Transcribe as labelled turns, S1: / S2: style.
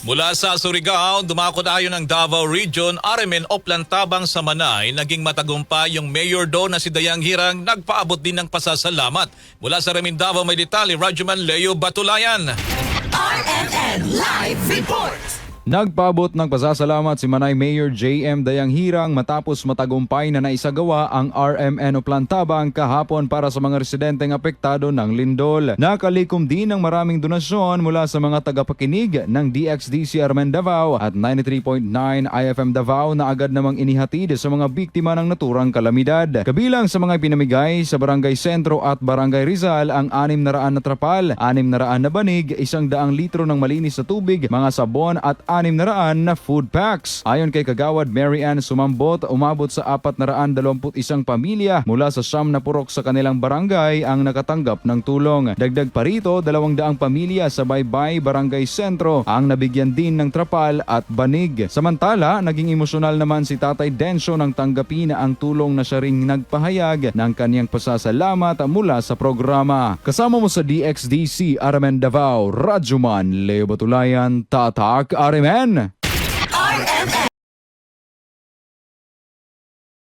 S1: Mula sa Surigao, dumako tayo ng Davao Region, Arimen o Plantabang sa Manay, naging matagumpay yung mayor doon na si Dayang Hirang nagpaabot din ng pasasalamat. Mula sa Remin Davao may detalye, Rajuman Leo Batulayan.
S2: RMN Live Report.
S3: Nagpaabot ng pasasalamat si Manay Mayor J.M. Dayang Hirang matapos matagumpay na naisagawa ang RMN o Plantabang kahapon para sa mga residenteng apektado ng lindol. Nakalikom din ng maraming donasyon mula sa mga tagapakinig ng DXDC Armen Davao at 93.9 IFM Davao na agad namang inihatid sa mga biktima ng naturang kalamidad. Kabilang sa mga pinamigay sa Barangay Sentro at Barangay Rizal ang 600 na trapal, 600 na banig, isang daang litro ng malinis na tubig, mga sabon at 600 na food packs. Ayon kay Kagawad Mary Ann Sumambot, umabot sa 421 pamilya mula sa siyam na purok sa kanilang barangay ang nakatanggap ng tulong. Dagdag pa rito, 200 pamilya sa Baybay Barangay Sentro ang nabigyan din ng trapal at banig. Samantala, naging emosyonal naman si Tatay Densyo nang tanggapin ang tulong na siya ring nagpahayag ng kanyang pasasalamat mula sa programa. Kasama mo sa DXDC Aramen Davao, Radjuman Leo Batulayan, Tatak Aramen. Amen.